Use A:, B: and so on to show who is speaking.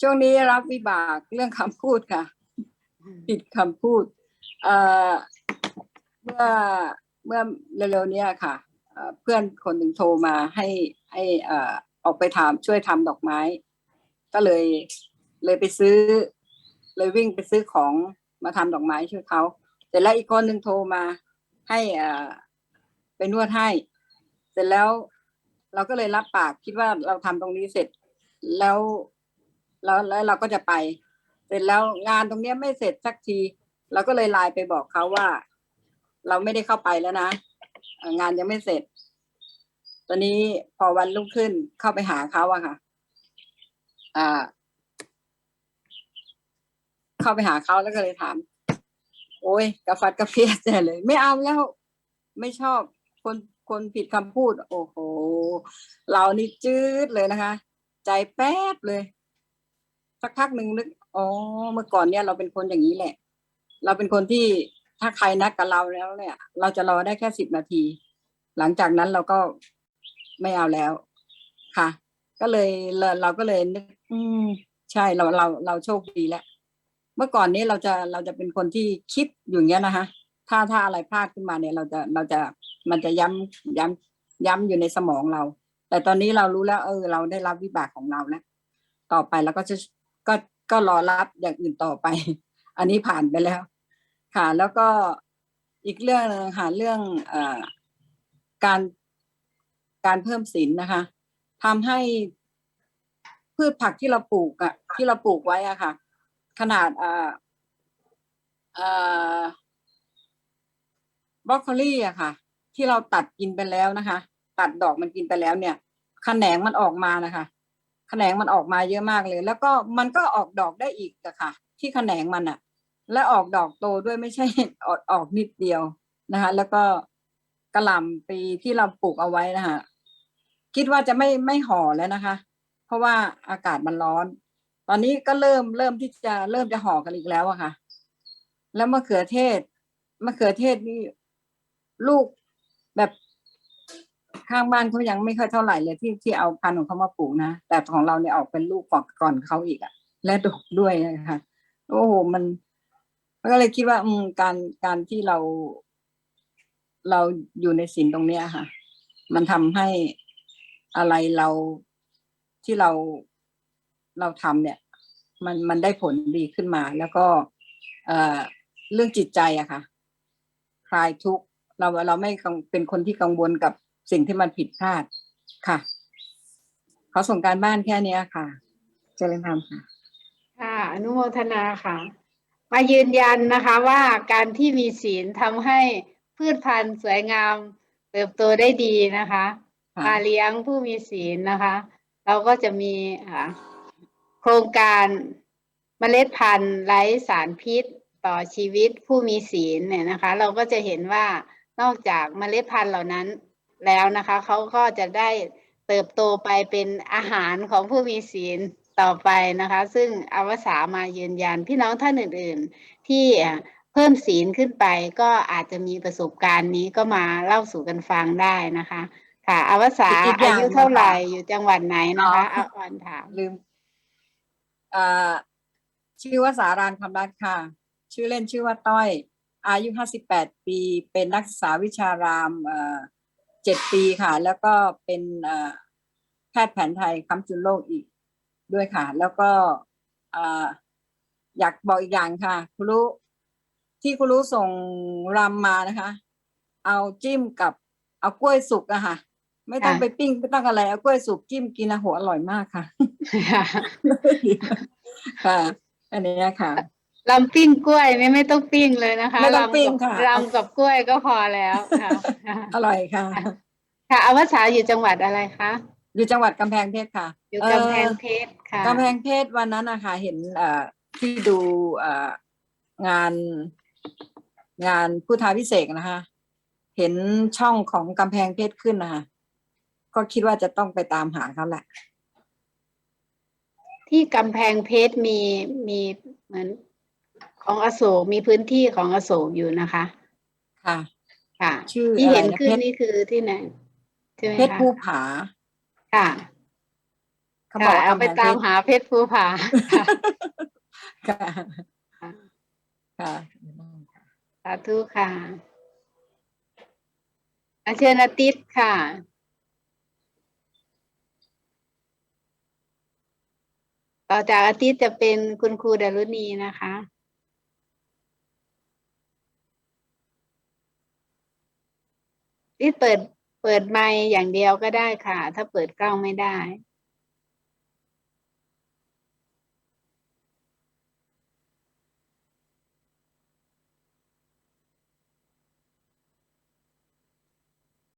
A: ช่วงนี้รับวิบากเรื่องคำพูดค่ะ ผิดคำพูดเอ่อเมื่อเมื่อเร็วๆเนี้ยค่ะเอ่อเพื่อนคนหนึ่งโทรมาให้ให้เอ่อออกไปทำช่วยทำดอกไม้ ก็เลยเลยไปซื้อ เลยวิ่งไปซื้อของมาทำดอกไม้ช่วยเขาแต่แล้วอีกคนหนึ่งโทรมาให้เอ่อไปนวดให้ เสร็จแล้วเราก็เลยรับปากคิดว่าเราทำตรงนี้เสร็จแล้ว แล้วแล้วเราก็จะไป เสร็จแล้วงานตรงเนี้ยไม่เสร็จสักทีเราก็เลยไลน์ไปบอกเขาว่า เราไม่ได้เข้าไปแล้วนะงานยังไม่เสร็จ ตอนนี้พอวันรุ่งขึ้นเข้าไปหาเขาอะค่ะ อ่า เข้าไปหาเขาแล้วก็เลยถาม โอ้ยกระฟัดกระเฟียดแต่เลย ไม่เอาแล้วไม่ชอบคนคนผิดคำพูด โอ้โห เรานี่จืดเลยนะคะ ใจแป๊บเลย สักพักหนึ่งนึกอ๋อเมื่อก่อนเนี่ยเราเป็นคนอย่างนี้แหละ เราเป็นคนที่ถ้าใครนัดกับเราแล้วเนี่ย เราจะรอได้แค่สิบนาที หลังจากนั้นเราก็ไม่เอาแล้วค่ะ ก็เลยเราเราก็เลยนึก อืม ใช่เราเราเราโชคดีแล้วเมื่อก่อนนี้เราจะเราจะเป็นคนที่คิดอยู่อย่างเงี้ยนะคะถ้าถ้าอะไรพลาดขึ้นมาเนี่ย เราจะเราจะมันจะย้ำย้ำย้ำอยู่ในสมองเรา แต่ตอนนี้เรารู้แล้ว เออ เราได้รับวิบากของเราแล้วต่อไปเราก็จะ ก็รอรับอย่างอื่นต่อไป อันนี้ผ่านไปแล้ว ค่ะ แล้วก็อีกเรื่องนึงค่ะเรื่องอการการเพิ่มศีลนะคะทำให้พืชผักที่เราปลูกอะที่เราปลูกไว้อะค่ะ ขนาดอ่อเอ่อบรอกโคลี่อะค่ะ ที่เราตัดกินไปแล้วนะคะ ตัดดอกมันกินไปแล้วเนี่ยขแขนงมันออกมานะคะ แขนงมันออกมาเยอะมากเลย แล้วก็มันก็ออกดอกได้อีกอะค่ะ ที่แขนงมันอะและออกดอกโตด้วยไม่ใช่ออกออกนิดเดียวนะคะ แล้วก็กระหล่ำปีที่เราปลูกเอาไว้นะคะคิดว่าจะไม่ไม่ห่อแล้วนะคะ เพราะว่าอากาศมันร้อน ตอนนี้ก็เริ่มเริ่มที่จะเริ่มจะห่อกันอีกแล้วอะค่ะ แล้วมะเขือเทศมะเขือเทศนี่ลูกแบบ ข้างบ้านเขายังไม่ค่อยเท่าไหร่เลยที่ที่เอาพันธุ์ของเขามาปลูกนะ แต่ของเราเนี่ยออกเป็นลูกก่อนก่อนเขาอีกอะและดกด้วยนะคะโอ้โหมันมันก็เลยคิดว่าอืมการการที่เรา เราอยู่ในศีลตรงเนี้ยค่ะ มันทำให้อะไรเราที่เราเราทำเนี่ย มันมันได้ผลดีขึ้นมา แล้วก็ เอ่อเรื่องจิตใจอะค่ะ คลายทุกข์เราเราไม่เป็นคนที่กังวลกับ สิ่งที่มันผิดพลาดค่ะเขาส่งการบ้านแค่เนี้ยค่ะ เจริญธรรมค่ะ
B: ค่ะอนุโมทนาค่ะ มายืนยันนะคะว่าการที่มีศีลทำให้พืชพันธุ์สวยงามเติบโตได้ดีนะคะ
A: ค่ะ
B: มาเลี้ยงผู้มีศีลนะคะ เราก็จะมีอ่าโครงการเมล็ดพันธุ์ไร้สารพิษต่อชีวิตผู้มีศีลเนี่ยนะคะ เราก็จะเห็นว่านอกจากเมล็ดพันธุ์เหล่านั้น แล้วนะคะเขาก็จะได้เติบโตไปเป็นอาหารของผู้มีศีลต่อไปนะคะ ซึ่งอวสามายืนยันพี่น้องท่านอื่น ๆ ที่อะเพิ่มศีลขึ้นไปก็อาจจะมีประสบการณ์นี้ก็มาเล่าสู่กันฟังได้นะคะ ค่ะ อวสา
A: อีกอ
B: อา
A: ย่าง
B: ยุเท่าไหร่
A: นะคะ
B: อยู่จังหวัดไหนนะคะ
A: อ๋อ
B: เอาอ่อนถาม
A: ลืมอ่าชื่อว่าสารานคำรัตน์ค่ะ ชื่อเล่นชื่อว่าต้อย อายุห้าสิบแปดปี เป็นนักศึกษาวิชาราม เอ่อเจ็ดปีค่ะ แล้วก็เป็นเอ่อแพทย์แผนไทยค้ำจุนโลกอีกด้วยค่ะ แล้วก็อ่าอยากบอกอีกอย่างค่ะคุณรู้ที่คุณรู้ส่งรำมานะคะ เอาจิ้มกับเอากล้วยสุกอะค่ะไม่ต้อง
B: ค่ะ
A: ไปปิ้งไม่ต้องอะไรเอากล้วยสุกจิ้มกินนะโหอร่อยมากค่ะ ค่ะอันนี้ค่ะ
B: ลำปิ้งกล้วยนี่ไม่ต้องปิ้งเลยนะคะ
A: ไม่ต้องปิ้ง
B: ลำกับ
A: ค่ะ
B: ลำกับกล้วยก็พอแล้วค่ะ
A: อร่อยค่ะ
B: ค่ะอวสาอยู่จังหวัดอะไรคะ
A: อยู่จังหวัดกำแพงเพชรค่ะ
B: อยู่
A: เกำ
B: แพงเพชรค่ะ
A: กำแพงเพชรวันนั้นนะคะเห็นเอ่อที่ดูเอ่องานงานพุทธาพิเศษกนะคะ เห็นช่องของกำแพงเพชรขึ้นนะคะก็คิดว่าจะต้องไปตามหาเขาแหละ
B: ที่กำแพงเพชรมีมีเหมือน ของอโศกมีพื้นที่ของอโศกอยู่นะคะ
A: ค่ะ
B: ค่ะ
A: ชื่อ
B: ที่เห็น
A: อะไรนะ
B: ขึ้น
A: เพชร
B: นี่คือที่ไหนใช่ไหม
A: เพชร
B: คะ
A: ภูผา
B: ค่ะ
A: เขาบอก
B: ค่ะ
A: ว่า
B: เอาไป
A: กำแพง
B: ตาม
A: เพชร
B: หาเพชรภูผา ค่ะ
A: ค่ะ
B: ค่ะ
A: ค่ะ
B: สาธุค่ะอาเชิญอาทิตย์ค่ะต่อจากอาทิตย์จะเป็นคุณครูดารุณีนะคะ ที่เปิดเปิดไมค์อย่างเดียวก็ได้ค่ะ ถ้าเปิดกล้องไม่ได้